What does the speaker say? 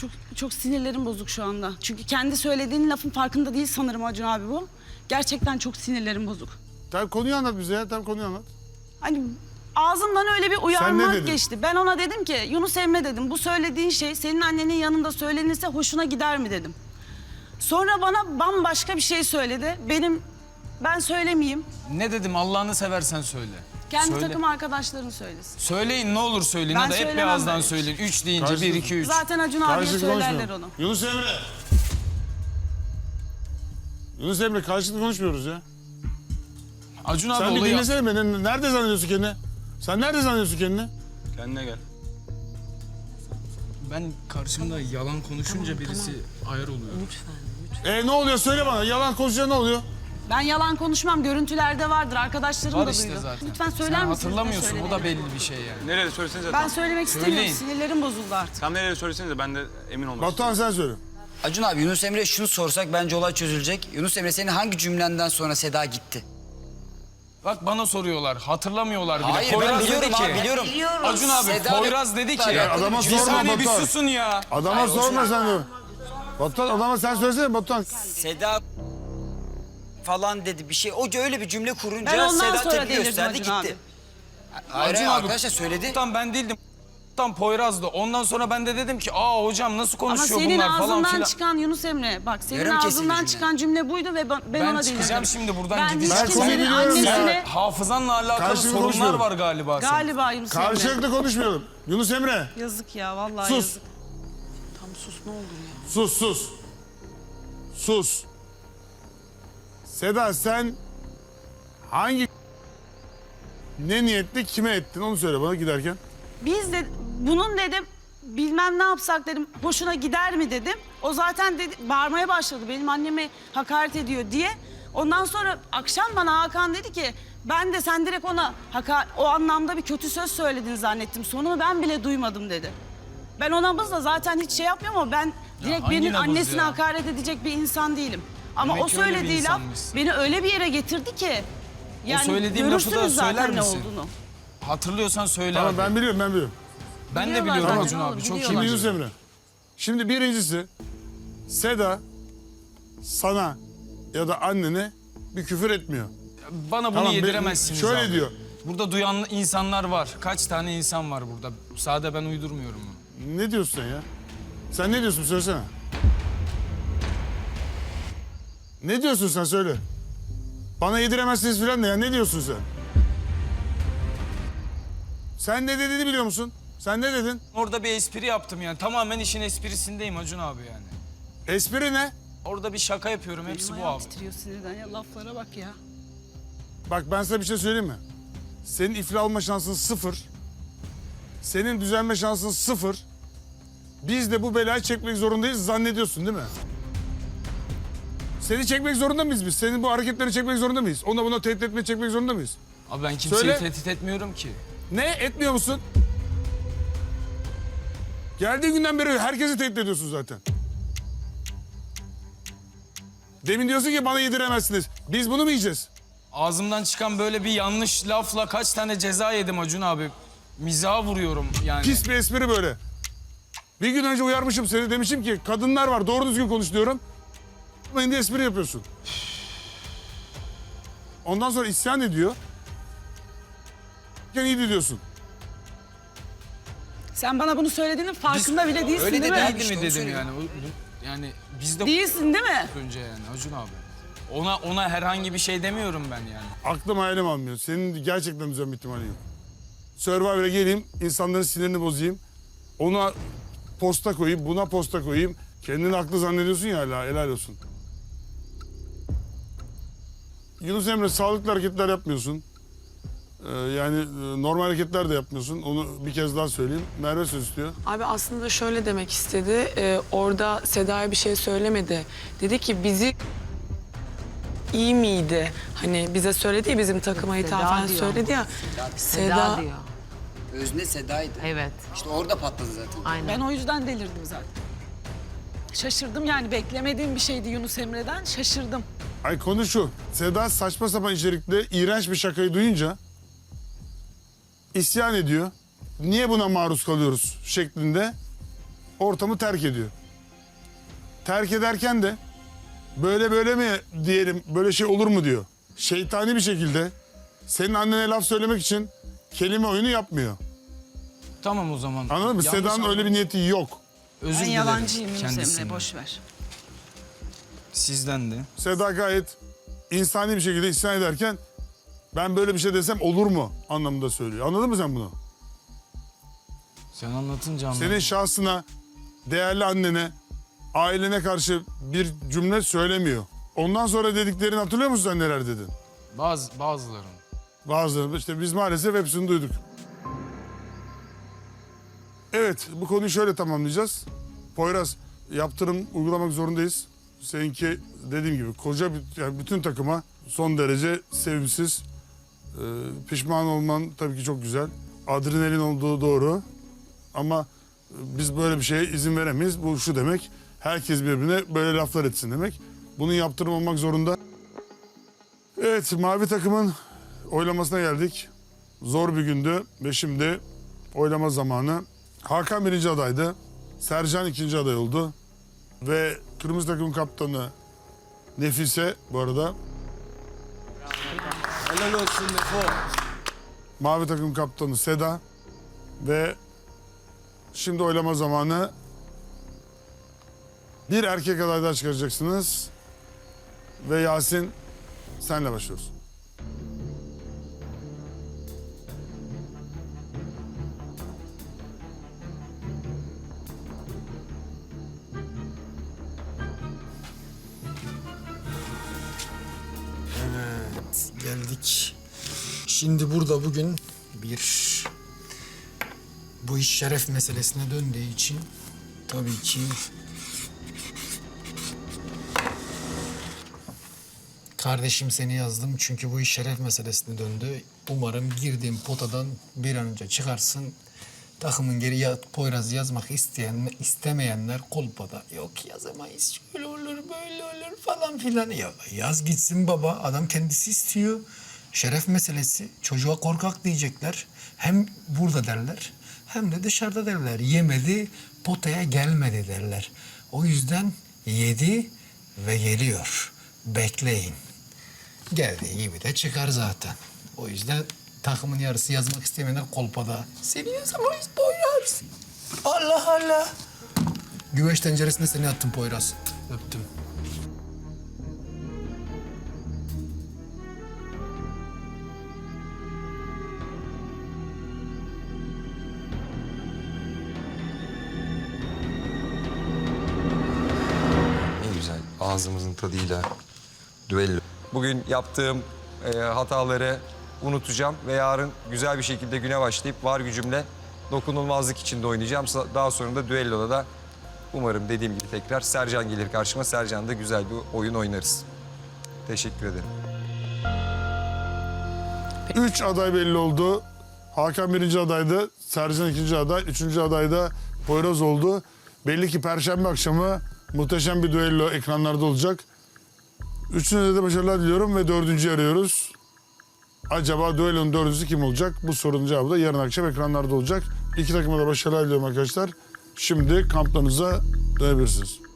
Çok çok sinirlerim bozuk şu anda. Çünkü kendi söylediğin lafın farkında değil sanırım Acun abi bu. Gerçekten çok sinirlerim bozuk. Tamam konuyu anlat bize ya. Tamam konuyu anlat. Hani ağzımdan öyle bir uyarmak dedin? geçti. Ben ona dedim ki Yunus Emre dedim. Bu söylediğin şey senin annenin yanında söylenirse hoşuna gider mi dedim. Sonra bana bambaşka bir şey söyledi. Benim ben söylemeyeyim. Ne dedim Allah'ını seversen söyle. Kendi Söyle. takım arkadaşların söylesin. Söyleyin ne olur söyleyin. Ben Hadi hep söylemem birazdan böyle. söyleyin. Üç deyince Karşılıklı. bir, iki, üç. Zaten Acun abiye Karşılıklı söylerler konuşmuyorum. onu. Yunus Emre. Yunus Emre karşılıklı konuşmuyoruz ya. Acun abi Sen bir olayı... dinlesene beni. Nerede zannediyorsun kendini? Sen nerede zannediyorsun kendini? Kendine gel. Ben karşımda yalan konuşunca birisi ayar oluyor. E ne oluyor söyle bana. Yalan konuşunca ne oluyor? Ben yalan konuşmam. Görüntülerde vardır. Arkadaşlarım Var da işte duydu. zaten. Lütfen söyler Sen misiniz? ne hatırlamıyorsun o da belli bir şey yani. Nerede söylesenize. Ben söylemek istemiyorum. Söyleyin. Sinirlerim bozuldu artık. Tam nerede söylesenize ben de emin olmak Batuhan sen söyle. Acun abi Yunus Emre'ye şunu sorsak bence olay çözülecek. Yunus Emre senin hangi cümlenden sonra Seda gitti? Bak bana soruyorlar. Hatırlamıyorlar bile. Hayır ben Poyraz biliyorum dedi ki. abi biliyorum. Acun abi Seda Poyraz dedi ki. Ya adama bir sorma saniye bir Batuhan. susun ya. Adama sorma sen de. Batuhan adama sen söylesene Batuhan. Seda falan dedi bir şey. O öyle bir cümle kurunca Ben ondan Seda sonra tepki delirdim gösterdi Acun gitti. abi. Hayır, Acun hayır, abi- arkadaşlar söyledi. Tam ben değildim. Tam Poyraz'dı. Ondan sonra ben de dedim ki aa hocam nasıl Ama konuşuyor senin bunlar falan ağzından filan. çıkan Yunus Emre bak senin Yarım kesildi ağzından cümle. çıkan cümle buydu ve ben, ben, Ben ona çıkacağım delirdim. şimdi buradan ben gideceğim. hiç Ben konuyu kimsenin biliyorum ya. annesine Hafızanla alakalı Karşılıklı sorunlar var galiba senin. galiba Yunus Emre. Karşılıklı konuşmayalım. Yunus Emre Yazık ya vallahi sus. yazık. Tam sus ne olur ya. Sus sus. Sus. Seda sen hangi ne niyetle kime ettin onu söyle bana giderken. Biz de bunun dedim bilmem ne yapsak dedim hoşuna gider mi dedim. O zaten dedi, bağırmaya başladı benim anneme hakaret ediyor diye. Ondan sonra akşam bana Hakan dedi ki ben de sen direkt ona haka, o anlamda bir kötü söz söyledin zannettim. Sonunu ben bile duymadım dedi. Ben o nabızla zaten hiç şey yapmıyorum ama ben direkt hangi birinin annesine ya? hakaret edecek bir insan değilim. Ama Demek o ki öyle bir söylediği laf insanmışsın. beni öyle bir yere getirdi ki. Yani söylediğim lafı da görürsünüz zaten söyler ne misin? olduğunu. Hatırlıyorsan söyle Tamam abi. ben biliyorum ben biliyorum. Ben de Biliyorlar biliyorum zaten Acun oğlum, abi. Çok iyi biliyorlar. Şimdi biliyorum. Yunus Emre. Şimdi birincisi Seda sana ya da annene bir küfür etmiyor. Bana bunu Tamam, yediremezsiniz şöyle abi. diyor. Burada duyan insanlar var. Kaç tane insan var burada. Sade ben uydurmuyorum bunu. Ne diyorsun sen ya? Sen ne diyorsun söylesene. Ne diyorsun sen söyle. Bana yediremezsiniz falan ne ya ne diyorsun sen? Sen ne dediğini biliyor musun? Sen ne dedin? Orada bir espri yaptım yani. Tamamen işin esprisindeyim Acun abi yani. Espri ne? Orada bir şaka yapıyorum. Hepsi bu abi. titriyor sinirden ya laflara bak ya. Bak ben sana bir şey söyleyeyim mi? Senin iflah alma şansın sıfır. Senin düzelme şansın sıfır. Biz de bu belayı çekmek zorundayız zannediyorsun değil mi? Seni çekmek zorunda mıyız biz? Senin bu hareketleri çekmek zorunda mıyız? Ona buna tehdit etmeye çekmek zorunda mıyız? Abi ben kimseyi Söyle. tehdit etmiyorum ki. Ne? Etmiyor musun? Geldiğin günden beri herkesi tehdit ediyorsun zaten. Demin diyorsun ki bana yediremezsiniz. Biz bunu mu yiyeceğiz? Ağzımdan çıkan böyle bir yanlış lafla kaç tane ceza yedim Acun abi. Mizaha vuruyorum yani. Pis bir espri böyle. Bir gün önce uyarmışım seni demişim ki kadınlar var doğru düzgün konuş diyorum. Şimdi espri yapıyorsun. Ondan sonra isyan ediyor. Sen iyi diyorsun. Sen bana bunu söylediğinin farkında bile değilsin Öyle de değil mi? değildi İşte mi onu dedim söylüyorum. yani. O- bu- yani biz de Değilsin değil mi? önce yani Acun abi. Ona ona herhangi bir şey demiyorum ben yani. Aklım hayalim almıyor. Senin gerçekten düzenme ihtimali yok. Survivor'a geleyim, insanların sinirini bozayım. Ona posta koyayım, buna posta koyayım. Kendini haklı zannediyorsun ya hala, helal olsun. Yunus Emre sağlıklı hareketler yapmıyorsun. Ee, yani e, normal hareketler de yapmıyorsun. Onu bir kez daha söyleyeyim. Merve söz istiyor. Abi aslında şöyle demek istedi. e, orada Seda'ya bir şey söylemedi. Dedi ki bizi iyi miydi? Hani bize söyledi ya bizim takıma ithafen diyor. söyledi ya. Seda, Seda, diyor. Özne Seda'ydı. Evet. İşte orada patladı zaten. Aynen. Ben o yüzden delirdim zaten. Şaşırdım yani beklemediğim bir şeydi Yunus Emre'den şaşırdım. Ay konu şu. Seda saçma sapan içerikte iğrenç bir şakayı duyunca isyan ediyor. Niye buna maruz kalıyoruz şeklinde ortamı terk ediyor. Terk ederken de böyle böyle mi diyelim böyle şey olur mu diyor. Şeytani bir şekilde senin annene laf söylemek için kelime oyunu yapmıyor. Tamam o zaman. Anladın mı? Yanlış Seda'nın anladım. öyle bir niyeti yok. Özür Ben dilerim yalancıyım Yunus kendisinden. Emre boş ver. Sizden de. Seda gayet insani bir şekilde isyan ederken ben böyle bir şey desem olur mu anlamında söylüyor. Anladın mı sen bunu? Sen anlatınca anladım. Senin şahsına, değerli annene, ailene karşı bir cümle söylemiyor. Ondan sonra dediklerini hatırlıyor musun sen neler dedin? Bazı, bazıların. Bazıları işte biz maalesef hepsini duyduk. Evet bu konuyu şöyle tamamlayacağız. Poyraz yaptırım uygulamak zorundayız. Seninki dediğim gibi koca yani bütün takıma son derece sevimsiz. Ee, pişman olman tabii ki çok güzel. Adrenalin olduğu doğru. Ama biz böyle bir şeye izin veremeyiz. Bu şu demek. Herkes birbirine böyle laflar etsin demek. Bunun yaptırım olmak zorunda. Evet mavi takımın oylamasına geldik. Zor bir gündü ve şimdi oylama zamanı. Hakan birinci adaydı. Sercan ikinci aday oldu. Ve kırmızı takım kaptanı Nefise bu arada. Helal olsun Nefo. Mavi takım kaptanı Seda. Ve şimdi oylama zamanı. Bir erkek aday daha çıkaracaksınız. Ve Yasin senle başlıyoruz. Şimdi burada bugün bir bu iş şeref meselesine döndüğü için tabii ki kardeşim seni yazdım çünkü bu iş şeref meselesine döndü. Umarım girdiğim potadan bir an önce çıkarsın. Takımın geri ya, Poyraz'ı yazmak isteyen, istemeyenler kolpada. Yok yazamayız, şöyle olur, böyle olur falan filan. Ya yaz gitsin baba, adam kendisi istiyor. Şeref meselesi, çocuğa korkak diyecekler. Hem burada derler, hem de dışarıda derler. Yemedi, potaya gelmedi derler. O yüzden yedi ve geliyor. Bekleyin. Geldiği gibi de çıkar zaten. O yüzden takımın yarısı yazmak istemeyenler kolpada. Seni yazamayız Poyraz. Allah Allah. Güveç tenceresinde seni attım Poyraz. Öptüm. Ağzımızın tadıyla düello. Bugün yaptığım e, hataları unutacağım ve yarın güzel bir şekilde güne başlayıp var gücümle dokunulmazlık içinde oynayacağım. Daha sonra da düelloda da umarım dediğim gibi tekrar Sercan gelir karşıma. Sercan da güzel bir oyun oynarız. Teşekkür ederim. Üç aday belli oldu. Hakan birinci adaydı. Sercan ikinci aday. Üçüncü adayda Poyraz oldu. Belli ki Perşembe akşamı muhteşem bir düello ekranlarda olacak. Üçüncüde de başarılar diliyorum ve dördüncüyü arıyoruz. Acaba düellonun dördüncüsü kim olacak? Bu sorunun cevabı da yarın akşam ekranlarda olacak. İki takıma da başarılar diliyorum arkadaşlar. Şimdi kamplarınıza dönebilirsiniz.